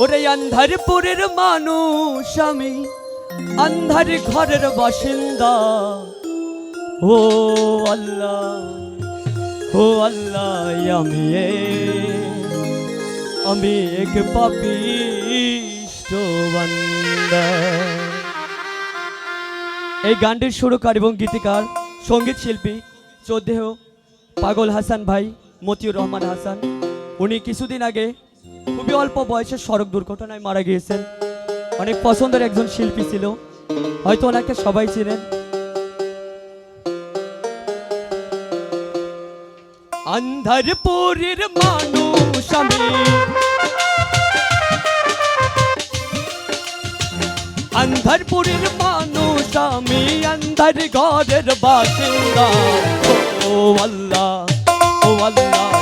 ওরে আন্ধারপুরের মানুষ আমি, আন্ধার ঘরের বাসিন্দা। ও আল্লাহ ও আল্লাহ, আমি আমি এক বান্দা। এই গানটির সুরকার এবং গীতিকার, সংগীত শিল্পী, চোদ্দেহ পাগল হাসান ভাই, মতিউর রহমান হাসান। উনি কিছুদিন আগে খুবই অল্প বয়সে সড়ক দুর্ঘটনায় মারা গিয়েছেন। অনেক পছন্দের একজন শিল্পী ছিল। হয়তো ওনাকে সবাই ছিলেন আন্ধারপুরের মানুষ আমি। আন্ধারপুরের মানুষ আমি, আন্ধার ঘরের বাসিন্দা। ও আল্লাহ ও আল্লাহ।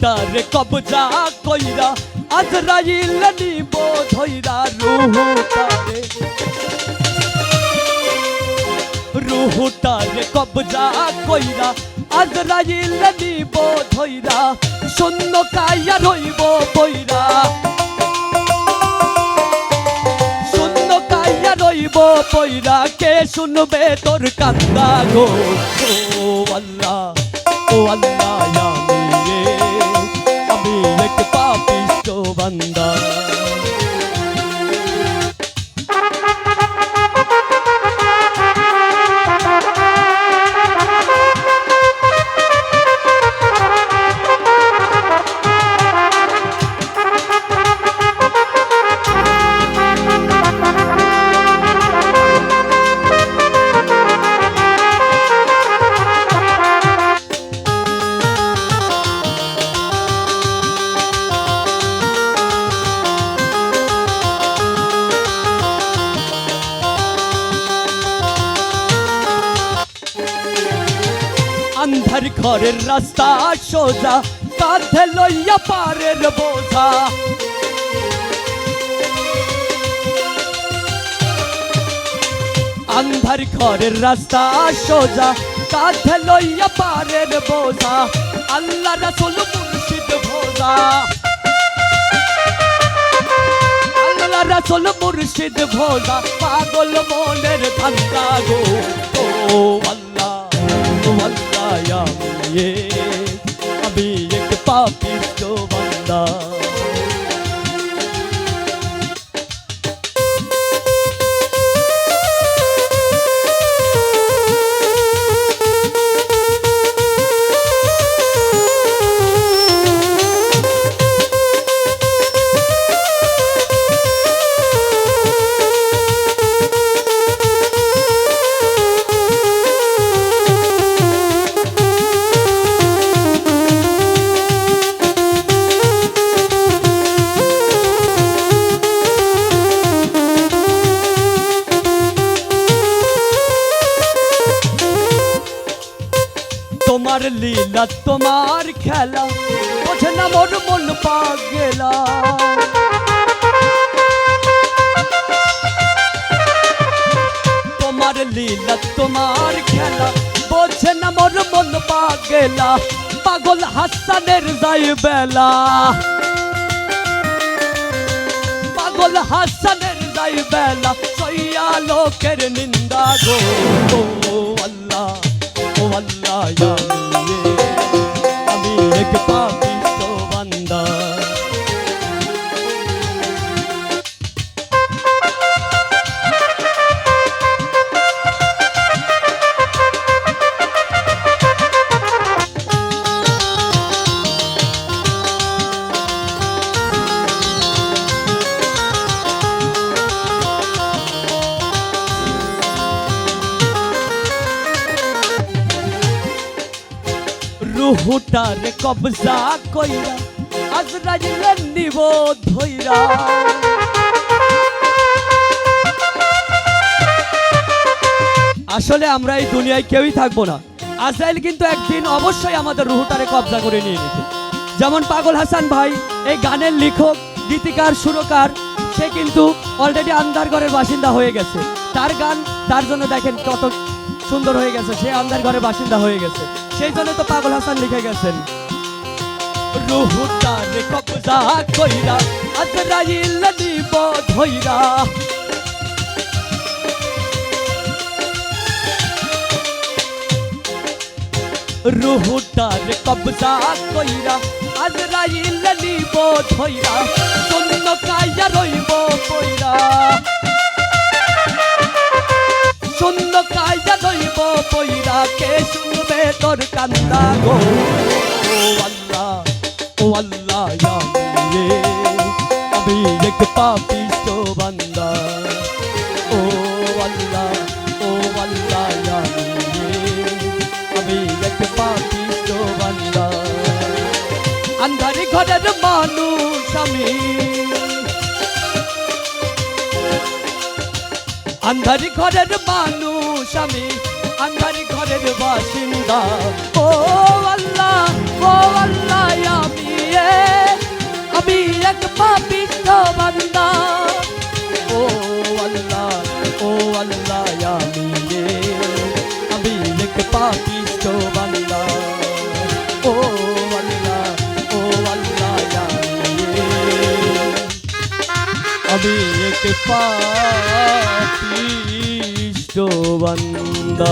রুহুটার কবজা কইরা আজরাইল নিব ধইরা রুহুটারে রুহুটার কবজা কইরা আজরাইল নিব ধইরা শূন্য কাইয়া রইব বইরা বইরা কে শুনবে তোর কান্দা গো আন্ধার ঘরের রাস্তা সোজা কাঁধে লইয়া পারের বোঝা। আন্ধার ঘরের রাস্তা সোজা কাঁধে লইয়া পারের বোঝা। আল্লাহ রাসুল মুর্শিদ ভোজা। আল্লাহ রাসুল মুর্শিদ ভোজা, পাগল মনের ধান্দা গো। ও আল্লাহ। আল্লাহ আমি এ, আমি এক পাপিষ্ট বান্দা তোমার লীলা, তোমার খেলা, বোঝে না মোর মন পাগেলা। তোমার লীলা, তোমার খেলা, বোঝে না মোর মন পাগেলা। পাগল হাসানের যাই বেলা। পাগল হাসানের যাই বেলা সইয়া লোকের নিন্দা গো আল্লাহ। আল্লাহ আমি এক পাপিষ্ট রুহুটার কবজা কইরা আজরাইলে নিব ধইরা আসলে আমরা এই দুনিয়ায় কেউই থাকব না। আজরাইল কিন্তু একদিন অবশ্যই আমাদের রুহুটারে কবজা করে নিয়ে নিবে। যেমন পাগল হাসান ভাই, এই গানের লেখক, গীতিকার, সুরকার, সে কিন্তু অলরেডি আন্দারগড়ের বাসিন্দা হয়ে গেছে। তার গান, তার জন্য দেখেন কত সুন্দর হয়ে গেছে। সে আন্দারগড়ের বাসিন্দা হয়ে গেছে। সেই জন্য তো পাগল হাসান লিখে গেছেন। রুহুটারে কবজা কইরা আজরাইল নিব ধইরা রুহুটার কবজা কইরা আজরাইল নিব ধইরা শূন্য কাইয়া রইব কইরা তোর কান্দা গো। ও আল্লাহ ও আল্লাহ, ইয়া আমি এক পাপিষ্ট বান্দা। ও আল্লাহ ও আল্লাহ, ইয়া আমি এক পাপিষ্ট বান্দা। আন্ধারি ঘরের মানুষ আমি। আন্ধারি ঘরের মানুষ আমি। আন্ধারি ঘরের বাসিন্দা। ও আল্লাহ ও আল্লাহ, আমি আমি এক পাপিষ্ট বান্দা। ও আল্লাহ ও আল্লাহ, আমি আমি এক পাপিষ্ট বান্দা। আমি এক 쫓아간다